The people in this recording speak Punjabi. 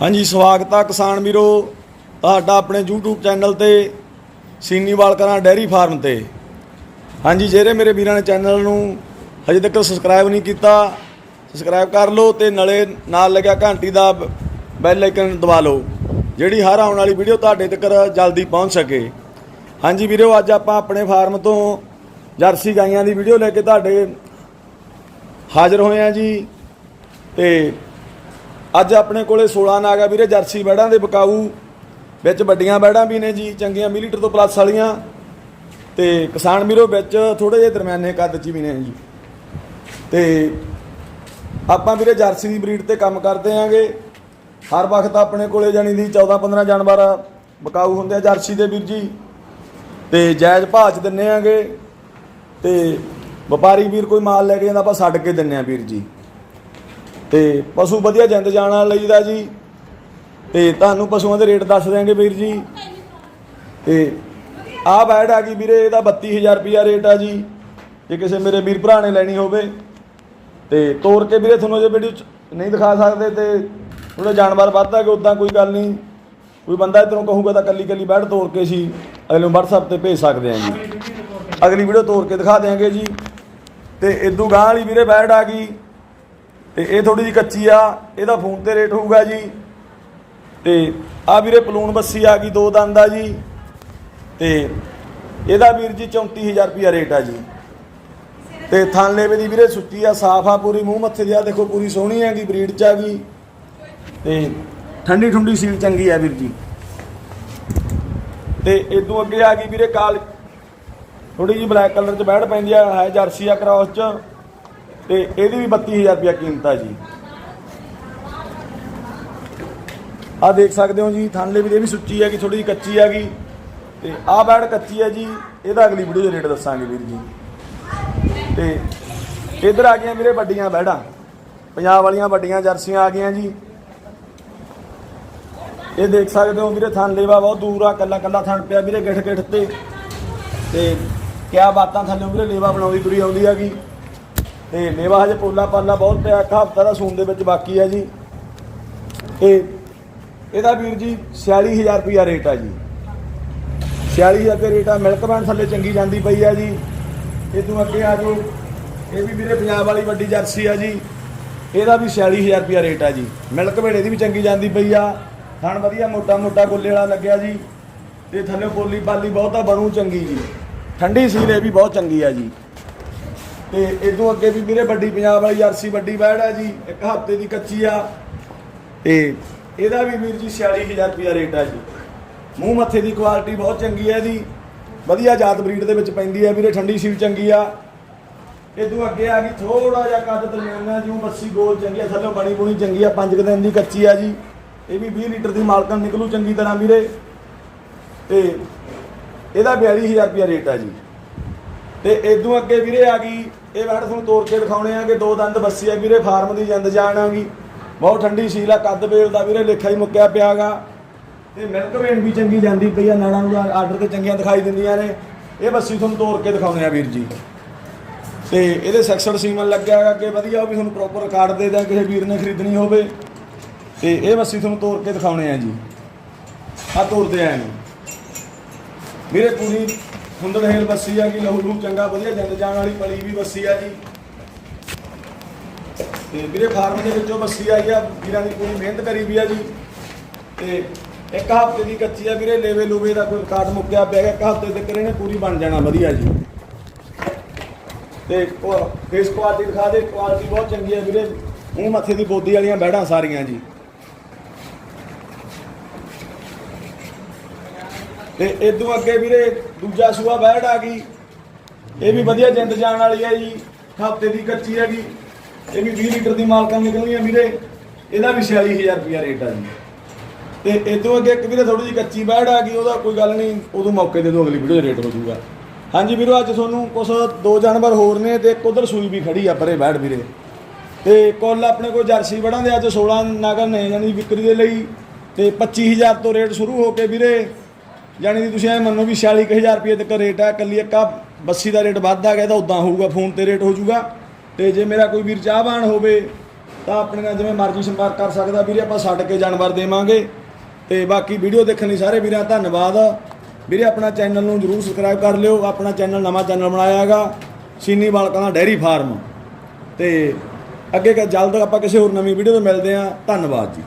ਹਾਂਜੀ, ਸਵਾਗਤ ਆ ਕਿਸਾਨ ਵੀਰੋ। ਤੁਹਾਡਾ ਆਪਣੇ YouTube ਚੈਨਲ ਤੇ ਸੀਨੀਵਾਲ ਕਰਾਂ ਡੈਰੀ ਫਾਰਮ ਤੇ। ਹਾਂਜੀ, ਜਿਹੜੇ ਮੇਰੇ ਵੀਰਾਂ ਨੇ ਚੈਨਲ ਨੂੰ ਹਜੇ ਤੱਕ ਸਬਸਕ੍ਰਾਈਬ ਨਹੀਂ ਕੀਤਾ, ਸਬਸਕ੍ਰਾਈਬ ਕਰ ਲਓ ਤੇ ਨਾਲੇ ਨਾਲ ਲੱਗਿਆ ਘੰਟੀ ਦਾ ਬੈਲ ਆਈਕਨ ਦਬਾ ਲਓ, ਜਿਹੜੀ ਹਰ ਆਉਣ ਵਾਲੀ ਵੀਡੀਓ ਤੁਹਾਡੇ ਤੱਕ ਜਲਦੀ ਪਹੁੰਚ ਸਕੇ। ਹਾਂਜੀ ਵੀਰੋ, ਅੱਜ ਆਪਾਂ ਆਪਣੇ ਫਾਰਮ ਤੋਂ ਜਰਸੀ ਗਾਈਆਂ ਦੀ ਵੀਡੀਓ ਲੈ ਕੇ ਤੁਹਾਡੇ ਹਾਜ਼ਰ ਹੋਏ ਆ ਜੀ। ਤੇ ਅੱਜ ਆਪਣੇ ਕੋਲੇ 16 ਨਾਗ ਆ ਵੀਰੇ, ਜਰਸੀ ਬੈੜਾਂ ਦੇ ਬਕਾਊ, ਵਿੱਚ ਵੱਡੀਆਂ ਬੈੜਾਂ ਵੀ ਨੇ ਜੀ, ਚੰਗੀਆਂ ਮਿਲੀਟਰ ਤੋਂ ਪਲੱਸ ਵਾਲੀਆਂ ਤੇ ਕਿਸਾਨ ਵੀਰੋ ਵਿੱਚ ਥੋੜੇ ਜਿਹੇ ਦਰਮਿਆਨੇ ਕੱਦ ਚ ਵੀ ਨੇ ਜੀ। ਤੇ ਆਪਾਂ ਵੀਰੇ ਜਰਸੀ ਦੀ ਬਰੀਡ ਤੇ ਕੰਮ ਕਰਦੇ ਆਂਗੇ। ਹਰ ਵਕਤ ਆਪਣੇ ਕੋਲੇ ਜਾਣੀ ਦੀ 14 15 ਜਾਨਵਰ ਬਕਾਊ ਹੁੰਦੇ ਆ ਜਰਸੀ ਦੇ ਵੀਰ ਜੀ। ਤੇ ਜਾਇਜ਼ ਭਾਅ ਚ ਦਿੰਨੇ ਆਂਗੇ। ਤੇ ਵਪਾਰੀ ਵੀਰ ਕੋਈ ਮਾਲ ਲੈ ਕੇ ਜਾਂਦਾ, ਆਪਾਂ ਛੱਡ ਕੇ ਦਿੰਨੇ ਆ ਵੀਰ ਜੀ। ਤੇ ਪਸ਼ੂ ਵਧੀਆ ਜਿੰਦ ਜਾਣ ਲਈ ਦਾ ਜੀ। ਤੇ ਤੁਹਾਨੂੰ ਪਸ਼ੂਆਂ ਦੇ ਰੇਟ ਦੱਸ ਦਿਆਂਗੇ ਵੀਰ ਜੀ। ਤੇ ਆਹ ਬੈਡ ਆ ਗਈ ਵੀਰੇ, ਇਹਦਾ 32000 ਰੁਪਿਆ ਰੇਟ ਆ ਜੀ। ਜੇ ਕਿਸੇ ਮੇਰੇ ਵੀਰ ਭਰਾ ਨੇ ਲੈਣੀ ਹੋਵੇ। ਤੇ ਤੋਰ ਕੇ ਵੀਰੇ ਤੁਹਾਨੂੰ ਜੇ ਵੀਡੀਓ 'ਚ ਨਹੀਂ ਦਿਖਾ ਸਕਦੇ ਤੇ ਥੋੜਾ ਜਾਨਵਰ ਵੱਧਦਾ ਕਿ ਉਦਾਂ ਕੋਈ ਗੱਲ ਨਹੀਂ। ਕੋਈ ਬੰਦਾ ਇਧਰੋਂ ਕਹੂਗਾ ਤਾਂ ਕੱਲੀ ਕੱਲੀ ਬੈਡ ਤੋੜ ਕੇ ਸੀ ਅਗਲੇ ਨੂੰ WhatsApp ਤੇ ਭੇਜ ਸਕਦੇ ਆ ਜੀ। ਅਗਲੀ ਵੀਡੀਓ ਤੋੜ ਕੇ ਦਿਖਾ ਦਿਆਂਗੇ ਜੀ। ਤੇ ਇਦੋਂ ਗਾਂ ਵਾਲੀ ਵੀਰੇ ਬੈਡ ਆ ਗਈ। ਤੇ ਇਹ ਥੋੜੀ ਜਿਹੀ ਕੱਚੀ ਆ, ਇਹਦਾ ਫੋਨ ਤੇ ਰੇਟ ਹੋਊਗਾ ਜੀ। ਤੇ ਆ ਵੀਰੇ ਪਲੂਨ ਬੱਸੀ ਆ ਗਈ, ਦੋ ਦੰਦ ਆ ਜੀ। ਤੇ ਇਹਦਾ ਵੀਰ ਜੀ 34000 ਰੁਪਿਆ ਰੇਟ ਆ ਜੀ। ਤੇ ਥਣ ਦੀ ਵੀਰੇ ਸੁੱਚੀ ਆ, ਸਾਫ਼ ਆ, ਪੂਰੀ ਮੂੰਹ ਮੱਥੇ ਦੀ ਆ, ਦੇਖੋ ਪੂਰੀ ਸੋਹਣੀ ਹੈਗੀ, ਬਰੀਡ ਚ ਆ ਗਈ। ਤੇ ਠੰਡੀ ਠੁੰਡੀ ਸੀਲ ਚੰਗੀ ਆ ਵੀਰ ਜੀ। ਤੇ ਇਦੋਂ ਅੱਗੇ ਆ ਗਈ ਵੀਰੇ ਕਾਲ ਥੋੜੀ ਜਿਹੀ ਬਲੈਕ ਕਲਰ ਚ ਬੈਠ ਪੈਂਦੀ ਆ, ਹੈ ਜਰਸੀ ਆ ਕ੍ਰਾਸ ਚ। ਤੇ ਇਹਦੀ ਵੀ 32000 ਰੁਪਿਆ ਕੀਮਤ ਆ ਜੀ। ਆ ਦੇਖ ਸਕਦੇ ਹੋ ਜੀ ਥਾਨਲੇ ਵੀ ਇਹ ਵੀ ਸੁੱਚੀ ਹੈਗੀ ਥੋੜੀ ਜਿਹੀ ਕੱਚੀ ਹੈਗੀ ਤੇ ਆਹ ਬੈੜ ਕੱਚੀ ਹੈ ਜੀ, ਇਹਦਾ ਅਗਲੀ ਵੀਡੀਓ 'ਚ ਰੇਟ ਦੱਸਾਂਗੇ ਵੀਰ ਜੀ। ਤੇ ਇਧਰ ਆ ਗਈਆਂ ਮੇਰੇ ਵੱਡੀਆਂ ਬੈੜਾਂ ਪੰਜਾਬ ਵਾਲੀਆਂ ਵੱਡੀਆਂ ਜਰਸੀਆਂ ਆ ਗਈਆਂ ਜੀ। ਇਹ ਦੇਖ ਸਕਦੇ ਹੋ ਵੀਰੇ, ਥਣ ਲੇਵਾ ਬਹੁਤ ਦੂਰ ਆ, ਕੱਲਾ ਕੱਲਾ ਥਣ ਪਿਆ ਵੀਰੇ ਗਿੱਠ ਗਿੱਠ ਤੇ। ਤੇ ਕਿਆ ਬਾਤਾਂ ਥੱਲੇ ਵੀਰੇ ਲੇਵਾ ਬਣਾਉਂਦੀ ਤੁਰੀ ਆਉਂਦੀ ਹੈਗੀ। ਤੇ ਲੇਵਾ ਹਜੇ ਪੋਲਾ ਪਾਲਾ ਬਹੁਤ ਪਿਆ ਇੱਕ ਹਫਤਾ ਦਾ ਸੂਨ ਦੇ ਵਿੱਚ ਬਾਕੀ ਹੈ ਜੀ। ਇਹ ਇਹਦਾ ਵੀਰ ਜੀ 46000 ਰੁਪਿਆ ਰੇਟ ਆ ਜੀ। 46000 ਰੁਪਏ ਰੇਟ ਆ, ਮਿਲਕ ਬੈਂਡ ਥੱਲੇ ਚੰਗੀ ਜਾਂਦੀ ਪਈ ਆ ਜੀ। ਇਹ ਤੋਂ ਅੱਗੇ ਆ ਜਾਓ, ਇਹ ਵੀ ਵੀਰੇ ਪੰਜਾਬ ਵਾਲੀ ਵੱਡੀ ਜਰਸੀ ਆ ਜੀ। ਇਹਦਾ ਵੀ 46000 ਰੁਪਿਆ ਰੇਟ ਆ ਜੀ। ਮਿਲਕ ਬੈਂਡ ਇਹਦੀ ਵੀ ਚੰਗੀ ਜਾਂਦੀ ਪਈ ਆ। ਥਣ ਵਧੀਆ ਮੋਟਾ ਮੋਟਾ ਗੁੱਲੇ ਵਾਲਾ ਲੱਗਿਆ ਜੀ। ਤੇ ਥੱਲੇ ਬੋਲੀ ਬਾਲੀ ਬਹੁਤਾ ਬਣੂ ਚੰਗੀ ਜੀ। ਠੰਡੀ ਸੀਲ ਇਹ ਵੀ ਬਹੁਤ ਚੰਗੀ ਆ ਜੀ। ਤੇ ਇਦੋਂ ਅੱਗੇ ਵੀ ਵੀਰੇ ਵੱਡੀ ਪੰਜਾਬ ਵਾਲੀ ਜਰਸੀ ਵੱਡੀ ਬੈੜ ਆ ਜੀ, ਇੱਕ ਹਫ਼ਤੇ ਦੀ ਕੱਚੀ ਆ। ਤੇ ਇਹਦਾ ਵੀ ਵੀਰ ਜੀ 46000 ਰੁਪਿਆ ਰੇਟ ਆ ਜੀ। ਮੂੰਹ ਮੱਥੇ ਦੀ ਕੁਆਲਿਟੀ ਬਹੁਤ ਚੰਗੀ ਹੈ ਇਹਦੀ। ਵਧੀਆ ਜਾਤ ਬਰੀਡ ਦੇ ਵਿੱਚ ਪੈਂਦੀ ਹੈ ਵੀਰੇ, ਠੰਡੀ ਸੀਲ ਚੰਗੀ ਆ। ਇਦੋਂ ਅੱਗੇ ਆ ਗਈ ਥੋੜਾ ਜਿਹਾ ਕੱਦ ਦਰਮਿਆਨਾ, ਜਿਉਂ ਬੱਸੀ ਗੋਲ ਚੰਗੀ ਆ, ਥੱਲੇ ਬਣੀ ਬੁਣੀ ਚੰਗੀ ਆ 5 ਦਿਨ ਦੀ ਕੱਚੀ ਆ ਜੀ। ਇਹ ਵੀ 20 ਲੀਟਰ ਦੀ ਮਾਲਕਣ ਨਿਕਲੂ ਚੰਗੀ ਤਰ੍ਹਾਂ ਵੀਰੇ। ਤੇ ਇਹਦਾ 42000 ਰੁਪਿਆ ਰੇਟ ਆ ਜੀ। ਤੇ ਇਦੋਂ ਅੱਗੇ ਵੀਰੇ ਆ ਗਈ, ਇਹ ਵੜ ਤੁਹਾਨੂੰ ਤੋੜ ਕੇ ਦਿਖਾਉਣੇ ਆ ਕਿ ਦੋ ਦੰਦ ਬੱਸੀ ਆ ਵੀਰੇ, ਫਾਰਮ ਦੀ ਜੰਦ ਜਾਣ ਆਗੀ ਬਹੁਤ ਠੰਡੀ ਸੀਲ ਆ, ਕੱਦ ਬੇਲ ਦਾ ਵੀਰੇ, ਲੇਖਾ ਹੀ ਮੁੱਕਿਆ ਪਿਆਗਾ। ਤੇ ਮਿਲਕ ਵੇਨ ਵੀ ਚੰਗੀ ਜਾਂਦੀ ਪਈ ਆ, ਨਾੜਾਂ ਨੂੰ ਆਰਡਰ ਤੇ ਚੰਗੀਆਂ ਦਿਖਾਈ ਦਿੰਦੀਆਂ ਨੇ। ਇਹ ਬੱਸੀ ਤੁਹਾਨੂੰ ਤੋੜ ਕੇ ਦਿਖਾਉਣੇ ਆ ਵੀਰ ਜੀ। ਤੇ ਇਹਦੇ ਸੈਕਸਡ ਸੀਮਨ ਲੱਗਿਆ ਹੈਗਾ ਕਿ ਵਧੀਆ ਉਹ ਵੀ ਤੁਹਾਨੂੰ ਪ੍ਰੋਪਰ ਰਿਕਾਰਡ ਦੇ ਦਿਆਂ, ਕਿਸੇ ਵੀਰ ਨੇ ਖਰੀਦਣੀ ਹੋਵੇ। ਤੇ ਇਹ ਬੱਸੀ ਤੁਹਾਨੂੰ ਤੋੜ ਕੇ ਦਿਖਾਉਣੇ ਆ ਜੀ। ਆ ਤੋੜਦੇ ਆ ਵੀਰੇ ਪੂਰੀ ਹੁੰਦੜ ਹੇਲ ਬੱਸੀ ਆ ਕਿ ਲਹੂ ਲਹੂ ਚੰਗਾ ਵਧੀਆ ਜਿੰਦ ਜਾਣ ਵਾਲੀ ਪਲੀ ਵੀ ਬੱਸੀ ਆ ਜੀ। ਤੇ ਵੀਰੇ ਫਾਰਮ ਦੇ ਵਿੱਚੋਂ ਬੱਸੀ ਆਈ ਆ, ਵੀਰਾਂ ਦੀ ਪੂਰੀ ਮਿਹਨਤ ਕਰੀ ਵੀ ਆ ਜੀ। ਤੇ ਇੱਕ ਹਫ਼ਤੇ ਦੀ ਕੱਚੀ ਆ ਵੀਰੇ, ਲੇਵੇ ਲੂਵੇ ਦਾ ਕੋਈ ਰਿਕਾਰਡ ਮੁੱਕਿਆ ਪਿਆ ਹੈਗਾ, ਇੱਕ ਹਫ਼ਤੇ ਤੱਕ ਇਹਨੇ ਪੂਰੀ ਬਣ ਜਾਣਾ ਵਧੀਆ ਜੀ। ਤੇ ਫੇਸ ਕੁਆਲਿਟੀ ਦਿਖਾ ਦੇ ਕੁਆਲਿਟੀ ਬਹੁਤ ਚੰਗੀ ਆ ਵੀਰੇ। ਮੂੰਹ ਮੱਥੇ ਦੀ ਬੋਦੀ ਵਾਲੀਆਂ ਬੈੜਾਂ ਸਾਰੀਆਂ ਜੀ। ਤੇ ਇਦੋਂ ਅੱਗੇ ਵੀਰੇ ਦੂਜਾ ਸੂਆ ਬੈੜ ਆ ਗਈ। ਇਹ ਵੀ ਵਧੀਆ ਜਿੰਦ ਜਾਣ ਵਾਲੀ ਹੈ ਜੀ, ਹਫ਼ਤੇ ਦੀ ਕੱਚੀ ਹੈਗੀ ਇਹ ਵੀ 20 ਲੀਟਰ ਦੀ ਮਾਲਕਾਂ ਨਿਕਲਣੀ ਹੈ ਵੀਰੇ। ਇਹਦਾ ਵੀ 46000 ਰੁਪਿਆ ਰੇਟ ਆ ਜੀ। ਤੇ ਇਦੋਂ ਅੱਗੇ ਇੱਕ ਵੀਰੇ ਥੋੜੀ ਜਿਹੀ ਕੱਚੀ ਬੈੜ ਆ ਗਈ, ਉਹਦਾ ਕੋਈ ਗੱਲ ਨਹੀਂ ਉਦੋਂ ਮੌਕੇ ਦੇ ਦੋ ਅਗਲੀ ਵੀਡੀਓ ਰੇਟ ਹੋ ਜਾਊਗਾ ਹਾਂਜੀ ਵੀਰੋ, ਅੱਜ ਤੁਹਾਨੂੰ ਕੁਝ ਦੋ ਜਾਨਵਰ ਹੋਰ ਨੇ ਤੇ ਇੱਕ ਉਧਰ ਸੂਈ ਵੀ ਖੜੀ ਆ ਪਰੇ ਬੈੜ ਵੀਰੇ। ਤੇ ਕੁੱਲ ਆਪਣੇ ਕੋਲ ਜਰਸੀ ਬੜਾਂ ਦੇ ਅੱਜ 16 ਨਾਗਰ ਨੇ, ਯਾਨੀ ਵਿਕਰੀ ਦੇ ਲਈ। ਤੇ 25000 ਤੋਂ ਰੇਟ ਸ਼ੁਰੂ ਹੋ ਕੇ ਵੀਰੇ ਯਾਨੀ ਕਿ ਤੁਸੀਂ ਐ ਮੰਨੋ ਵੀ 46000 ਰੁਪਏ ਤੱਕ ਰੇਟ ਹੈ ਕੱਲੀ ਇੱਕ ਬੱਸੀ ਦਾ ਰੇਟ ਵੱਧਦਾ ਗਿਆ ਤਾਂ ਉਦਾਂ ਹੋਊਗਾ ਫੋਨ ਤੇ ਰੇਟ ਹੋ ਜਾਊਗਾ ਤੇ ਜੇ ਮੇਰਾ ਕੋਈ ਵੀਰ ਚਾਹਵਾਨ ਹੋਵੇ, ਤਾਂ ਆਪਣੇ ਨਾਲ ਜਿਵੇਂ ਮਰਜ਼ੀ ਸੰਪਰਕ ਕਰ ਸਕਦਾ। ਵੀਰੇ, ਆਪਾਂ ਛੱਡ ਕੇ ਜਾਨਵਰ ਦੇਵਾਂਗੇ। ਤੇ ਬਾਕੀ ਵੀਡੀਓ ਦੇਖਣ ਲਈ ਸਾਰੇ ਵੀਰਾਂ ਦਾ ਧੰਨਵਾਦ। ਵੀਰੇ, ਆਪਣਾ ਚੈਨਲ ਨੂੰ ਜਰੂਰ ਸਬਸਕ੍ਰਾਈਬ ਕਰ ਲਿਓ। ਆਪਣਾ ਚੈਨਲ ਨਵਾਂ ਚੈਨਲ ਬਣਾਇਆ ਹੈਗਾ ਸੀਨੀ ਬਾਲਕਾਂ ਦਾ ਡੈਰੀ ਫਾਰਮ ਤੇ ਅੱਗੇ ਜਲਦ ਆਪਾਂ ਕਿਸੇ ਹੋਰ ਨਵੀਂ ਵੀਡੀਓ ਤੋਂ ਮਿਲਦੇ ਹਾਂ। ਧੰਨਵਾਦ ਜੀ।